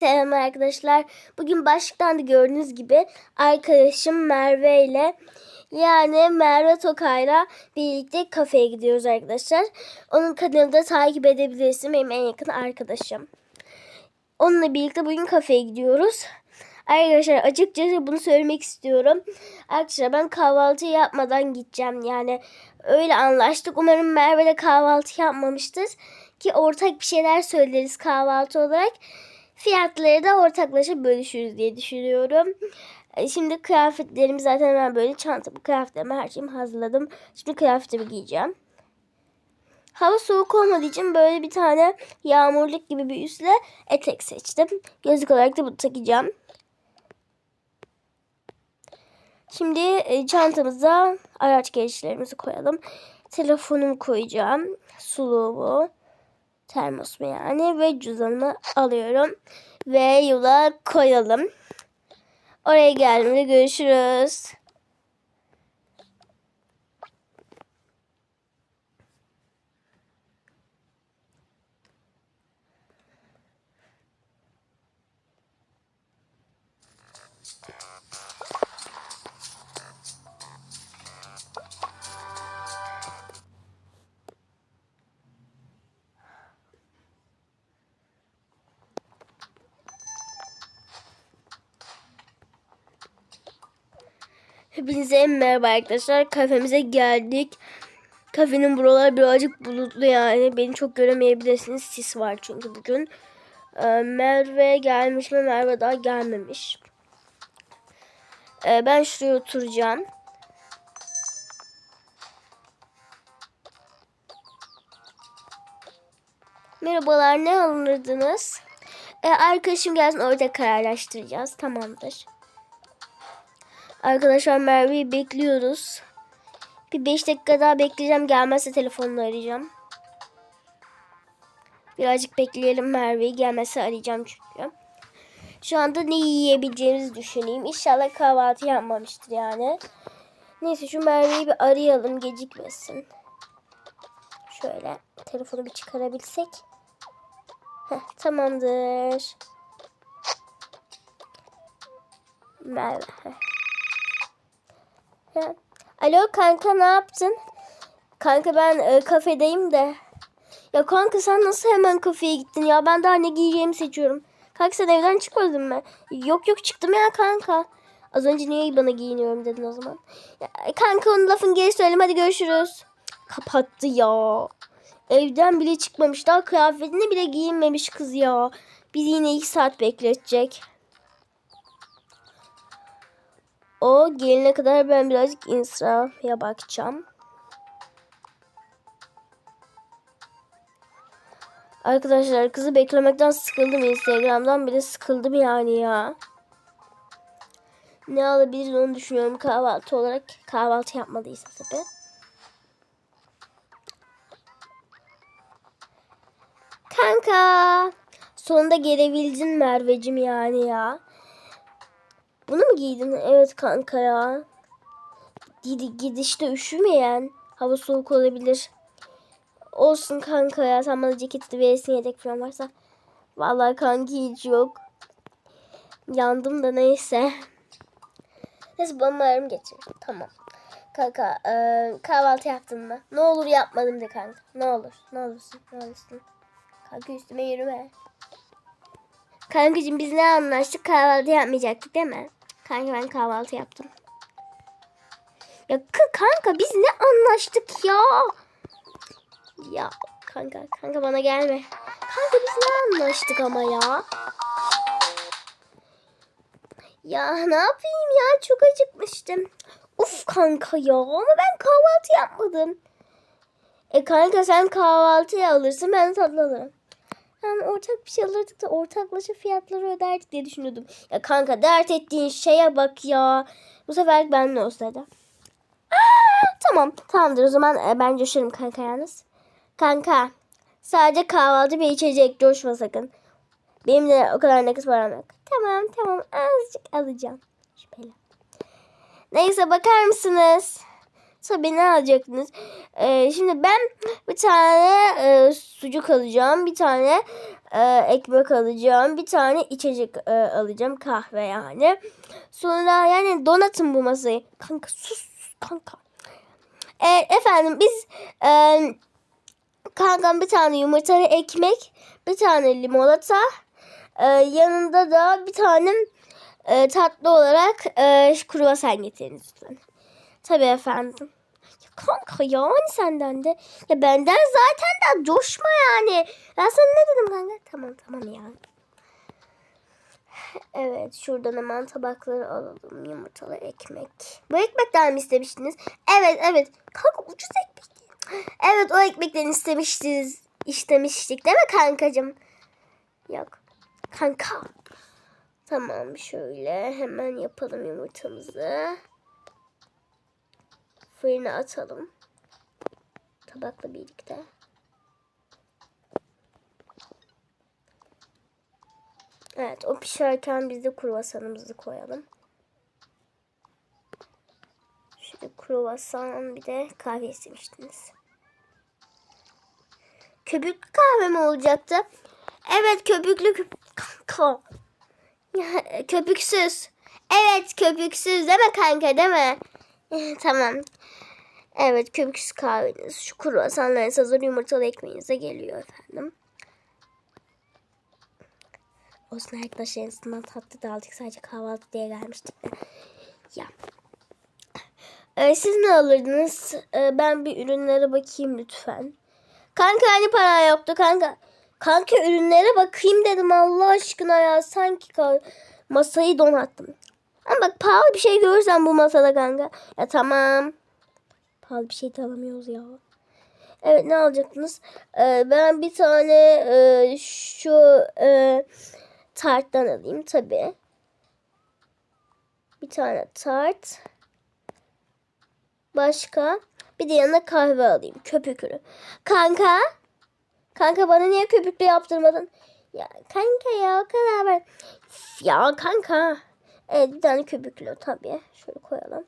Selam arkadaşlar. Bugün başlıktan da gördüğünüz gibi arkadaşım Merve ile yani Merve Tokay'la birlikte kafeye gidiyoruz arkadaşlar. Onun kanalını da takip edebilirsiniz. Benim en yakın arkadaşım. Onunla birlikte bugün kafeye gidiyoruz. Arkadaşlar açıkçası bunu söylemek istiyorum. Arkadaşlar ben kahvaltı yapmadan gideceğim. Yani öyle anlaştık. Umarım Merve de kahvaltı yapmamıştır. Ki ortak bir şeyler söyleriz kahvaltı olarak. Fiyatları da ortaklaşa bölüşürüz diye düşünüyorum. E, Şimdi kıyafetlerimi zaten ben böyle çantamı, kıyafetlerimi her şeyimi hazırladım. Şimdi kıyafetimi giyeceğim. Hava soğuk olmadığı için böyle bir tane yağmurluk gibi bir üstle etek seçtim. Gözlük olarak da bunu takacağım. Şimdi e, çantamıza araç gereçlerimizi koyalım. Telefonumu koyacağım. Suluğumu, termosumu yani ve cüzdanımı alıyorum. Ve yola koyalım. Oraya geldiğimde görüşürüz. Hepinize merhaba arkadaşlar. Kafemize geldik. Kafenin buralar birazcık bulutlu yani. Beni çok göremeyebilirsiniz. Sis var çünkü bugün. Ee, Merve gelmiş mi? Merve daha gelmemiş. Ee, ben şuraya oturacağım. Merhabalar ne alırdınız? Ee, arkadaşım gelsin orada kararlaştıracağız. Tamamdır. Arkadaşlar Merve'yi bekliyoruz. Bir 5 dakika daha bekleyeceğim. Gelmezse telefonla arayacağım. Birazcık bekleyelim Merve'yi. Gelmezse arayacağım çünkü. Şu anda ne yiyebileceğimizi düşüneyim. İnşallah kahvaltı yapmamıştır yani. Neyse şu Merve'yi bir arayalım. Gecikmesin. Şöyle telefonu bir çıkarabilsek. Heh, tamamdır. Merve. Heh. Ha. Alo kanka ne yaptın? Kanka ben e, kafedeyim de. Ya kanka sen nasıl hemen kafeye gittin ya? Ben daha ne giyeceğimi seçiyorum. Kanka sen evden çıkmadın mı? Yok yok çıktım ya kanka. Az önce niye bana giyiniyorum dedin o zaman. Ya, kanka onun lafın geri söyleme hadi görüşürüz. Kapattı ya. Evden bile çıkmamış. Daha kıyafetini bile giyinmemiş kız ya. Bizi yine iki saat bekletecek. O gelene kadar ben birazcık Instagram'a bakacağım. Arkadaşlar kızı beklemekten sıkıldım Instagram'dan bile sıkıldım yani ya. Ne alabiliriz onu düşünüyorum kahvaltı olarak. Kahvaltı yapmadıysa tabii. Kanka. Sonunda gelebildin Mervecim yani ya. Bunu mu giydin? Evet kanka ya. Gidi gidişte üşümeyen. Hava soğuk olabilir. Olsun kanka ya. Sen bana ceketi verirsin yedek falan varsa. Vallahi kanki hiç yok. Yandım da neyse. Neyse bana arım getir. Tamam. Kanka e, kahvaltı yaptın mı? Ne olur yapmadım de kanka. Ne olur. Ne olursun. Ne olursun. Kanka üstüme yürüme. Kankacığım biz ne anlaştık? Kahvaltı yapmayacaktık değil mi? Kanka ben kahvaltı yaptım. Ya kanka biz ne anlaştık ya? Ya kanka kanka bana gelme. Kanka biz ne anlaştık ama ya? Ya ne yapayım ya çok acıkmıştım. Uf kanka ya ama ben kahvaltı yapmadım. E kanka sen kahvaltıya alırsın ben tatlı alırım. Yani ortak bir şey alırdık da ortaklaşa fiyatları öderdik diye düşünüyordum. Ya kanka dert ettiğin şeye bak ya. Bu sefer benimle olsaydı. Aa, tamam tamamdır o zaman e, ben coşarım kanka yalnız. Kanka sadece kahvaltı bir içecek coşma sakın. Benim de o kadar nakit param yok. Tamam tamam azıcık alacağım. Şüpheli. Neyse bakar mısınız? Tabii alacaktınız? Ee, şimdi ben bir tane e, sucuk alacağım. Bir tane e, ekmek alacağım. Bir tane içecek e, alacağım. Kahve yani. Sonra yani donatın bu masayı. Kanka sus sus kanka. Evet efendim biz e, kankam bir tane yumurtalı ekmek. Bir tane limonata. e, yanında da bir tane e, tatlı olarak e, kruvasan getirin lütfen. Tabii efendim. Ya kanka ya hani senden de. Ya benden zaten de coşma yani. Ben sana ne dedim kanka? Tamam tamam ya. Evet şuradan hemen tabakları alalım. Yumurtalı ekmek. Bu ekmekten mi istemiştiniz? Evet evet. Kanka ucuz ekmek. Evet o ekmekten istemiştiniz. İstemiştik değil mi kankacığım? Yok. Kanka. Tamam şöyle hemen yapalım yumurtamızı. Fırına atalım. Tabakla birlikte. Evet o pişerken biz de kruvasanımızı koyalım. Şöyle kruvasan bir de kahve istemiştiniz. Köpüklü kahve mi olacaktı? Evet köpüklü köp kanka. Köpüksüz. Evet köpüksüz mi kanka mi? tamam. Evet köpüksüz kahveniz. Şu kruvasanlarınız hazır yumurtalı ekmeğinize geliyor efendim. Olsun arkadaşlar tatlı da aldık. Sadece kahvaltı diye gelmiştik de. Ya. Ee, siz ne alırdınız? Ee, ben bir ürünlere bakayım lütfen. Kanka hani para yoktu kanka. Kanka ürünlere bakayım dedim Allah aşkına ya. Sanki masayı donattım. Ama bak pahalı bir şey görürsen bu masada kanka. Ya tamam. Pahalı bir şey de alamıyoruz ya. Evet ne alacaktınız? Ee, ben bir tane e, şu e, tarttan alayım tabi. Bir tane tart. Başka? Bir de yanına kahve alayım. Köpüklü. Kanka? Kanka bana niye köpüklü yaptırmadın? Ya kanka ya o kadar ben. Ya kanka. Evet bir tane köpüklü tabii. Şöyle koyalım.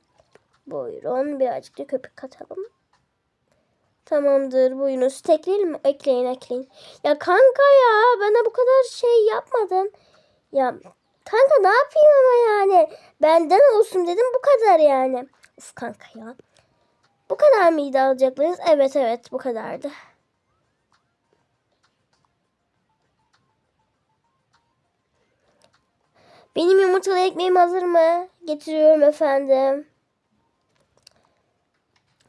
Buyurun birazcık da köpük katalım. Tamamdır buyurun. Süt ekleyelim mi? Ekleyin ekleyin. Ya kanka ya bana bu kadar şey yapmadın. Ya kanka ne yapayım ama yani. Benden olsun dedim bu kadar yani. Uf kanka ya. Bu kadar mıydı alacaklarınız? Evet evet bu kadardı. Benim yumurtalı ekmeğim hazır mı? Getiriyorum efendim.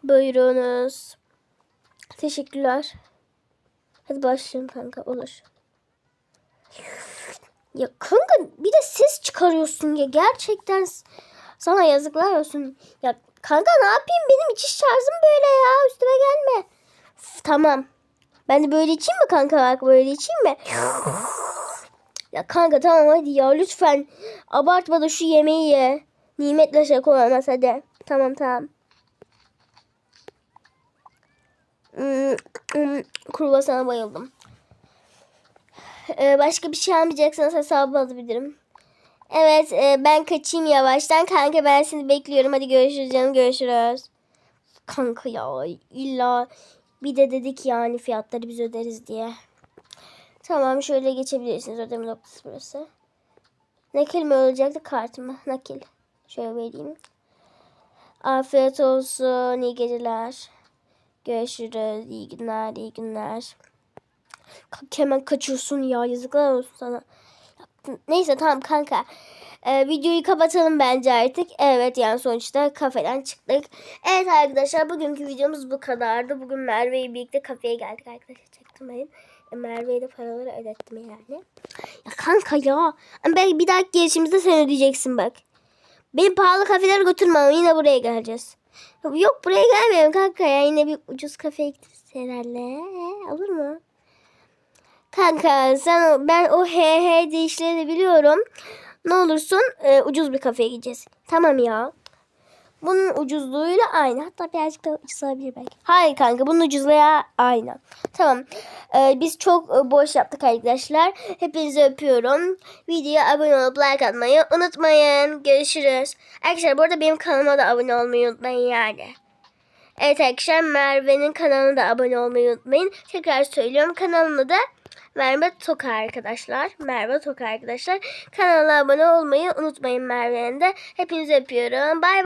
Buyurunuz. Teşekkürler. Hadi başlayalım kanka olur. Ya kanka bir de ses çıkarıyorsun ya gerçekten sana yazıklar olsun. Ya kanka ne yapayım benim içiş tarzım böyle ya üstüme gelme. Üf, tamam. Ben de böyle içeyim mi kanka bak böyle içeyim mi? Ya kanka tamam hadi ya lütfen abartma da şu yemeği ye. Nimetle şey olmaz hadi. Tamam tamam. Hmm, hmm, Kruvasana bayıldım. Ee, başka bir şey almayacaksanız hesabı alabilirim. Evet e, ben kaçayım yavaştan. Kanka ben seni bekliyorum. Hadi görüşürüz canım görüşürüz. Kanka ya illa bir de dedik yani fiyatları biz öderiz diye. Tamam şöyle geçebilirsiniz. Ödeme noktası burası. Nakil mi olacaktı kart mı? Nakil. Şöyle vereyim. Afiyet olsun. iyi geceler. Görüşürüz. İyi günler. iyi günler. Kanka hemen kaçıyorsun ya. Yazıklar olsun sana. Neyse tamam kanka. Ee, videoyu kapatalım bence artık. Evet yani sonuçta kafeden çıktık. Evet arkadaşlar bugünkü videomuz bu kadardı. Bugün Merve ile birlikte kafeye geldik arkadaşlar. Çaktırmayın. E, Merve'ye de paraları ödettim yani. Ya kanka ya. Belki bir dahaki gelişimizde sen ödeyeceksin bak. Beni pahalı kafelere götürme yine buraya geleceğiz. Yok buraya gelmiyorum kanka ya. Yine bir ucuz kafeye gideriz herhalde. He, Olur mu? Kanka sen ben o he he deyişleri biliyorum. Ne olursun e, ucuz bir kafeye gideceğiz. Tamam ya. Bunun ucuzluğuyla aynı. Hatta birazcık daha ucuz olabilir belki. Hayır kanka bunun ucuzluğu aynı. Tamam. Ee, biz çok e, boş yaptık arkadaşlar. Hepinizi öpüyorum. Videoya abone olup like atmayı unutmayın. Görüşürüz. Arkadaşlar bu arada benim kanalıma da abone olmayı unutmayın yani. Evet arkadaşlar Merve'nin kanalına da abone olmayı unutmayın. Tekrar söylüyorum kanalına da Merve Toka arkadaşlar. Merve Toka arkadaşlar. Kanala abone olmayı unutmayın Merve'nin de. Hepinizi öpüyorum. Bay bay.